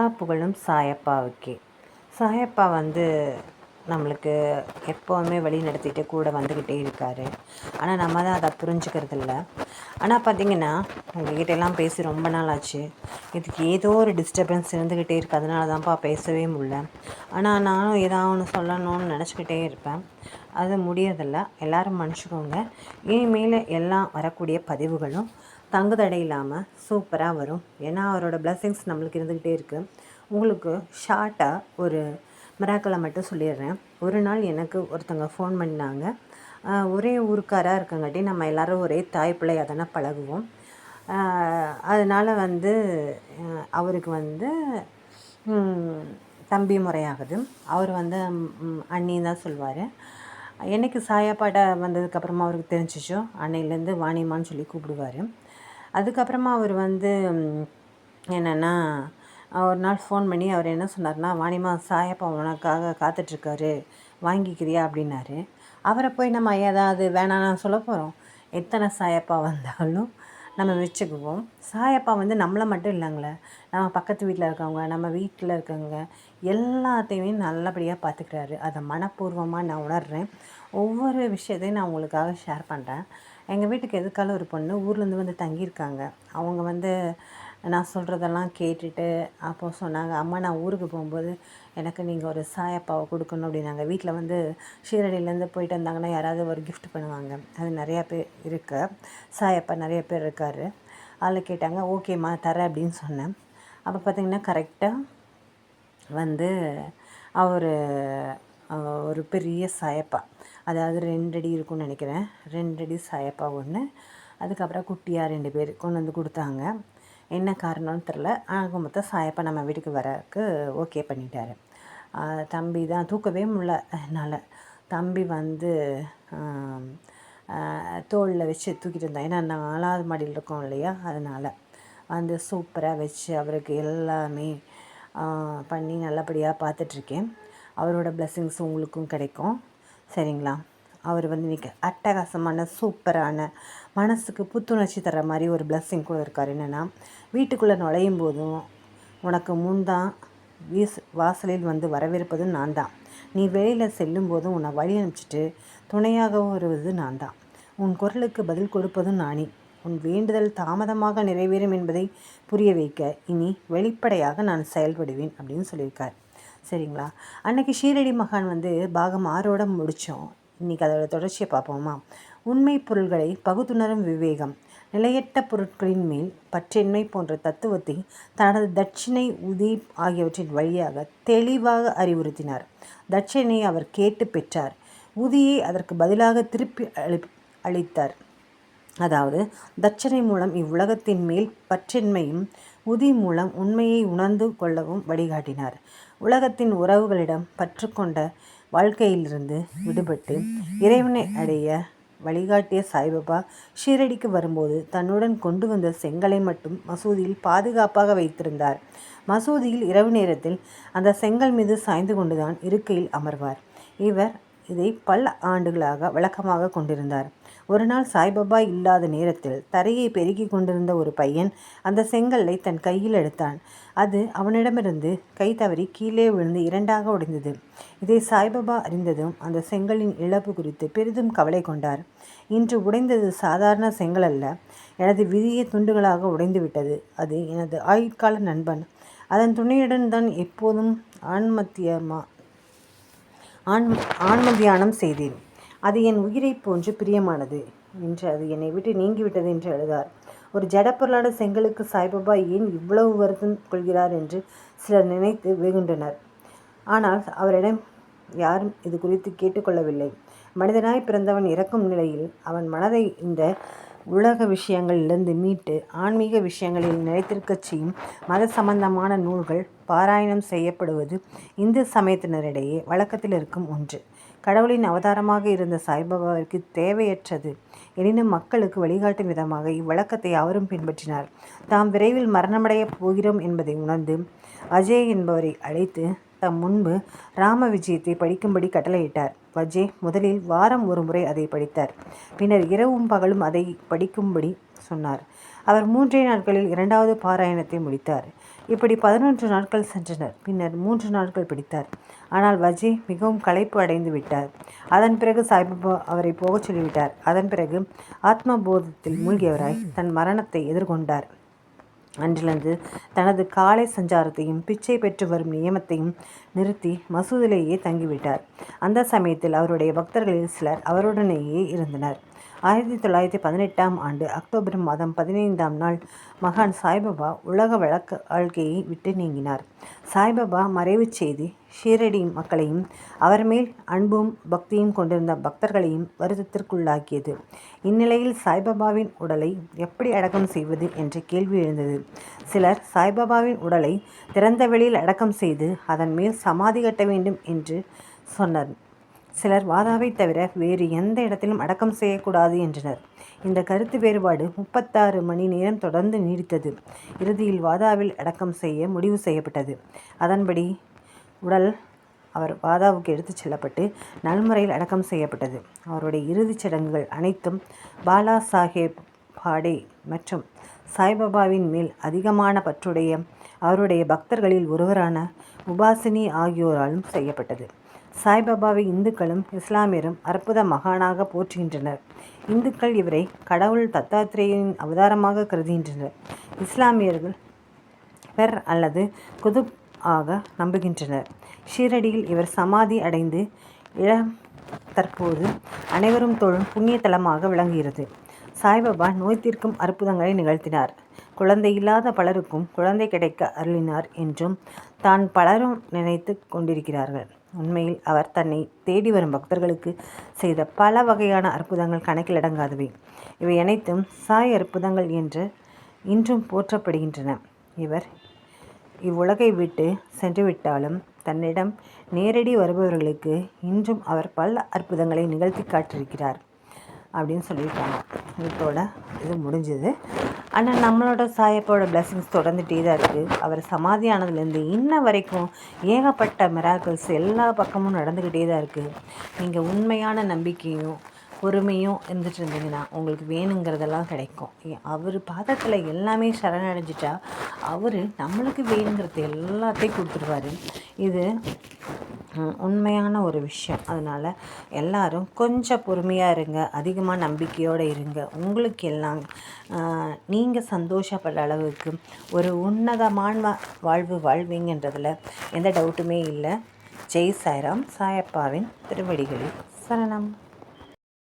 எல்லா புகழும் சாயப்பாவுக்கே. சாயப்பா வந்து நம்மளுக்கு எப்போவுமே வழி நடத்திட்டு கூட வந்துக்கிட்டே இருக்கார். ஆனால் நம்ம தான் அதை புரிஞ்சுக்கிறது இல்லை ஆனால் பார்த்தீங்கன்னா உங்ககிட்ட எல்லாம் பேசி ரொம்ப நாள் ஆச்சு இதுக்கு ஏதோ ஒரு டிஸ்டர்பன்ஸ் இருந்துக்கிட்டே இருக்குது அதனால தான்ப்பா பேசவே முடியல. ஆனால் நானும் ஏதாவது ஒன்று சொல்லணும்னு நினச்சிக்கிட்டே இருப்பேன். அது முடியறதில்ல. எல்லோரும் மன்னிச்சுக்கோங்க. இனிமேல் எல்லாம் வரக்கூடிய பதிவுகளும் தங்குதடை இல்லாமல் சூப்பராக வரும். ஏன்னா அவரோட பிளெஸ்ஸிங்ஸ் நம்மளுக்கு இருந்துக்கிட்டே இருக்குது உங்களுக்கு ஷார்ட்டாக ஒரு மிராக்களை மட்டும் சொல்லிடுறேன். ஒரு நாள் எனக்கு ஒருத்தங்க ஃபோன் பண்ணாங்க. ஒரே ஊருக்காராக இருக்கங்காட்டி நம்ம எல்லோரும் ஒரே தாய் பிள்ளையாக தானே பழகுவோம். அதனால் வந்து அவருக்கு வந்து தம்பி முறையாகுது. அவர் வந்து அண்ணின்னு தான் சொல்லுவார். என்னைக்கு சாயாப்பாட்டை வந்ததுக்கப்புறமா அவருக்கு தெரிஞ்சிச்சோ? அன்னையிலேருந்து வாணிமான்னு சொல்லி கூப்பிடுவார். அதுக்கப்புறமா அவர் வந்து என்னென்னா ஒரு நாள் ஃபோன் பண்ணி அவர் என்ன சொன்னார்னா வாணிமா சாயப்பா உனக்காக காத்துட்ருக்காரு. வாங்கிக்கிறியா? அப்படின்னாரு. அவரை போய் நம்ம ஏதாவது வேணாம் சொல்ல போகிறோம் எத்தனை சாயப்பா வந்தாலும் நம்ம வச்சுக்குவோம். சாயப்பா வந்து நம்மளை மட்டும் இல்லைங்களே. நம்ம பக்கத்து வீட்டில் இருக்கவங்க நம்ம வீட்டில் இருக்கவங்க எல்லாத்தையுமே நல்லபடியாக பார்த்துக்கிறாரு. அதை மனப்பூர்வமாக நான் உணர்கிறேன் ஒவ்வொரு விஷயத்தையும் நான் உங்களுக்காக ஷேர் பண்ணுறேன் எங்கள் வீட்டுக்கு எதுக்கால ஒரு பொண்ணு? ஊர்லேருந்து வந்து தங்கியிருக்காங்க. அவங்க வந்து நான் சொல்கிறதெல்லாம் கேட்டுட்டு அப்போ சொன்னாங்க அம்மா நான் ஊருக்கு போகும்போது எனக்கு நீங்கள் ஒரு சாயப்பாவை கொடுக்கணும் அப்படின்னாங்க. வீட்டில் வந்து ஷீரடியிலேருந்து போயிட்டு வந்தாங்கன்னா யாராவது ஒரு கிஃப்ட் பண்ணுவாங்க. அது நிறையா பேர் இருக்கு. சாயப்பா நிறைய பேர் இருக்கார். அதில் கேட்டாங்க ஓகேம்மா தரேன் அப்படின்னு சொன்னேன். அப்போ பார்த்தீங்கன்னா கரெக்டாக வந்து அவர் ஒரு பெரிய சாயப்பா. அதாவது ரெண்டு அடி இருக்கும்னு நினைக்கிறேன். ரெண்டு அடி சாயப்பா ஒன்று அதுக்கப்புறம் குட்டியாக ரெண்டு பேர் கொண்டு வந்து கொடுத்தாங்க. என்ன காரணம்னு தெரில ஆக மொத்தம் சாயப்பா நம்ம வீட்டுக்கு வரக்கு ஓகே பண்ணிட்டாரு. தம்பி தான் தூக்கவே முடியல. என்னால் தம்பி வந்து தோளில் வச்சு தூக்கிட்டு இருந்தான். ஏன்னா நாலாவது மாடியில் இருக்கோம் இல்லையா? அதனால் வந்து சூப்பராக வச்சு அவருக்கு எல்லாமே பண்ணி நல்லபடியாக பார்த்துட்ருக்கேன் அவரோட blessings உங்களுக்கும் கிடைக்கும். சரிங்களா? அவர் வந்து இன்றைக்கி அட்டகாசமான சூப்பரான மனசுக்கு புத்துணர்ச்சி தர மாதிரி ஒரு blessing கூட இருக்கார். என்னென்னா வீட்டுக்குள்ளே நுழையும் போதும் உனக்கு முன் தான் வீஸ் வாசலில் வந்து வரவேற்பதும் நான் தான். நீ வெளியில் செல்லும் போதும் உன்னை வழி அனுப்பிச்சிட்டு துணையாகவும் வருவது நான் தான். உன் குரலுக்கு பதில் கொடுப்பதும் நானே. உன் வேண்டுதல் தாமதமாக நிறைவேறும் என்பதை புரிய வைக்க இனி வெளிப்படையாக நான் செயல்படுவேன் அப்படின்னு சொல்லியிருக்கார். சரிங்களா? அன்னைக்கு ஷீரடி மகான் வந்து பாகம் ஆறோட முடித்தோம் இன்றைக்கி அதோட தொடர்ச்சியை பார்ப்போமா? உண்மை பொருள்களை பகுத்துணரும் விவேகம். நிலையற்ற பொருட்களின் மேல் பற்றின்மை போன்ற தத்துவத்தை தனது தட்சிணை உதி ஆகியவற்றின் வழியாக தெளிவாக அறிவுறுத்தினார். தட்சிணை அவர் கேட்டு பெற்றார். உதியை அதற்கு பதிலாக திருப்பி அளி அளித்தார். அதாவது தட்சணை மூலம் இவ்வுலகத்தின் மேல் பற்றின்மையும் உதி மூலம் உண்மையை உணர்ந்து கொள்ளவும் வழிகாட்டினார். உலகத்தின் உறவுகளிடம் பற்றுக்கொண்ட வாழ்க்கையிலிருந்து விடுபட்டு இறைவனை அடைய வழிகாட்டிய சாய்பாபா ஷீரடிக்கு வரும்போது தன்னுடன் கொண்டு வந்த செங்கலை மட்டும் மசூதியில் பாதுகாப்பாக வைத்திருந்தார். மசூதியில் இரவு நேரத்தில் அந்த செங்கல் மீது சாய்ந்து கொண்டுதான் இருக்கையில் அமர்வார். இவர் இதை பல ஆண்டுகளாக வழக்கமாக கொண்டிருந்தார். ஒரு நாள் சாய்பாபா இல்லாத நேரத்தில் தரையை பெருகி கொண்டிருந்த ஒரு பையன் அந்த செங்கல்லை தன் கையில் எடுத்தான். அது அவனிடமிருந்து கை தவறி கீழே விழுந்து இரண்டாக உடைந்தது. இதை சாய்பாபா அறிந்ததும் அந்த செங்கலின் இழப்பு குறித்து பெரிதும் கவலை கொண்டார். இன்று உடைந்தது சாதாரண செங்கல் அல்ல. எனது விதியை துண்டுகளாக உடைந்துவிட்டது அது எனது ஆயுட்கால நண்பன். அதன் துணையுடன் தான் எப்போதும் ஆன்மத்தியமா ஆண் ஆன்ம தியானம் செய்தேன். அது என் உயிரைப் போன்று பிரியமானது என்று அது என்னை விட்டு நீங்கிவிட்டது என்று எழுதார் ஒரு ஜடப்பொருளான செங்கலுக்கு சாய்பாபா ஏன் இவ்வளவு வருத்தம் கொள்கிறார் என்று சிலர் நினைத்து வெகுண்டனர் ஆனால் அவரிடம் யாரும் இது குறித்து கேட்டுக்கொள்ளவில்லை. மனிதனாய் பிறந்தவன் இறக்கும் நிலையில் அவன் மனதை இந்த உலக விஷயங்களிலிருந்து மீட்டு ஆன்மீக விஷயங்களில் நிலைத்திருக்கச் செய்யும் மத சம்பந்தமான நூல்கள் பாராயணம் செய்யப்படுவது இந்து சமயத்தினரிடையே வழக்கத்தில் இருக்கும் ஒன்று. கடவுளின் அவதாரமாக இருந்த சாய்பாபாவிற்கு தேவையற்றது. எனினும் மக்களுக்கு வழிகாட்டும் விதமாக இவ்வழக்கத்தை அவரும் பின்பற்றினார். தாம் விரைவில் மரணமடையப் போகிறோம் என்பதை உணர்ந்து அஜய் என்பவரை அழைத்து தம் முன்பு ராம விஜயத்தை படிக்கும்படி கட்டளையிட்டார். வஜே முதலில் வாரம் ஒரு முறை அதை படித்தார். பின்னர் இரவும் பகலும் அதை படிக்கும்படி சொன்னார். அவர் மூன்றே நாட்களில் இரண்டாவது பாராயணத்தை முடித்தார். இப்படி பதினொன்று நாட்கள் சென்றனர். பின்னர் மூன்று நாட்கள் பிடித்தார். ஆனால் வஜே மிகவும் களைப்பு அடைந்து விட்டார். அதன் பிறகு சாய்பாபா அவரை போகச் சொல்லிவிட்டார். அதன் பிறகு ஆத்மபோதத்தில் மூழ்கியவராய் தன் மரணத்தை எதிர்கொண்டார். அன்றிலிருந்து தனது காலை சஞ்சாரத்தையும் பிச்சை பெற்று வரும் நியமத்தையும் நிறுத்தி மசூதிலேயே தங்கிவிட்டார். அந்த சமயத்தில் அவருடைய பக்தர்களில் சிலர் அவருடனேயே இருந்தனர். ஆயிரத்தி தொள்ளாயிரத்தி பதினெட்டாம் ஆண்டு அக்டோபர் மாதம் பதினைந்தாம் நாள் மகான் சாய்பாபா உலக வழக்க வாழ்க்கையை விட்டு நீங்கினார். சாய்பாபா மறைவு செய்தி ஷீரடி மக்களையும் அவர் மேல் அன்பும் பக்தியும் கொண்டிருந்த பக்தர்களையும் வருத்தத்திற்குள்ளாக்கியது. இந்நிலையில் சாய்பாபாவின் உடலை எப்படி அடக்கம் செய்வது என்ற கேள்வி எழுந்தது. சிலர் சாய்பாபாவின் உடலை திறந்த வெளியில் அடக்கம் செய்து அதன் மேல் சமாதி கட்ட வேண்டும் என்று சொன்னார். சிலர் வாதாவை தவிர வேறு எந்த இடத்திலும் அடக்கம் செய்யக்கூடாது என்றனர். இந்த கருத்து வேறுபாடு முப்பத்தாறு மணி நேரம் தொடர்ந்து நீடித்தது. இறுதியில் வாதாவில் அடக்கம் செய்ய முடிவு செய்யப்பட்டது. அதன்படி உடல் அவர் பாதாவுக்கு எடுத்துச் செல்லப்பட்டு நல்முறையில் அடக்கம் செய்யப்பட்டது. அவருடைய இறுதிச் சடங்குகள் அனைத்தும் பாலா சாஹேப் பாடே மற்றும் சாய்பாபாவின் மேல் அதிகமான பற்றுடைய அவருடைய பக்தர்களில் ஒருவரான உபாசினி ஆகியோராலும் செய்யப்பட்டது. சாய்பாபாவை இந்துக்களும் இஸ்லாமியரும் அற்புத மகானாக போற்றுகின்றனர். இந்துக்கள் இவரை கடவுள் தத்தாத்திரேயின் அவதாரமாக கருதுகின்றனர். இஸ்லாமியர்கள் பெர் அல்லது குதுப் ஆக நம்புகின்றனர். ஷீரடியில் இவர் சமாதி அடைந்து இளம் தற்போது அனைவரும் தொழும் புண்ணிய தலமாக விளங்குகிறது. சாய்பாபா நோய் தீர்க்கும் அற்புதங்களை நிகழ்த்தினார். குழந்தை இல்லாத பலருக்கும் குழந்தை கிடைக்க அருளினார் என்றும் தான் பலரும் நினைத்து கொண்டிருக்கிறார்கள். உண்மையில் அவர் தன்னை தேடி வரும் பக்தர்களுக்கு செய்த பல வகையான அற்புதங்கள் கணக்கில் அடங்காதவை. இவை அனைத்தும் சாய் அற்புதங்கள் என்று இன்றும் போற்றப்படுகின்றன. இவர் இவ்வுலகை விட்டு சென்றுவிட்டாலும் தன்னிடம் நேரடி வருபவர்களுக்கு இன்றும் அவர் பல அற்புதங்களை நிகழ்த்தி காட்டியிருக்கிறார் அப்படின்னு சொல்லியிருக்காங்க. இதோட இது முடிஞ்சுது. ஆனால் நம்மளோட சாயப்போட பிளெஸிங்ஸ் தொடர்ந்துகிட்டே தான் இருக்குது அவர் சமாதி ஆனதுலேருந்து இன்ன வரைக்கும் ஏகப்பட்ட மிராக்கிள்ஸ் எல்லா பக்கமும் நடந்துக்கிட்டே தான் இருக்குது நீங்கள் உண்மையான நம்பிக்கையும் பொறுமையும் இருந்துட்டு இருந்தீங்கன்னா உங்களுக்கு வேணுங்கிறதெல்லாம் கிடைக்கும். அவர் பாதத்தில் எல்லாமே சரணடைஞ்சிட்டா அவர் நம்மளுக்கு வேணுங்கிறது எல்லாத்தையும் கொடுத்துருவாரு. இது உண்மையான ஒரு விஷயம். அதனால் எல்லோரும் கொஞ்சம் பொறுமையாக இருங்க அதிகமாக நம்பிக்கையோடு இருங்க. உங்களுக்கு எல்லாம் நீங்கள் சந்தோஷப்படுற அளவுக்கு ஒரு உன்னதமான வாழ்வு வாழ்வீங்கன்றதில் எந்த டவுட்டுமே இல்லை. ஜெய் சாய்ராம் சாயப்பாவின் திருவடிகளில் சரணம்.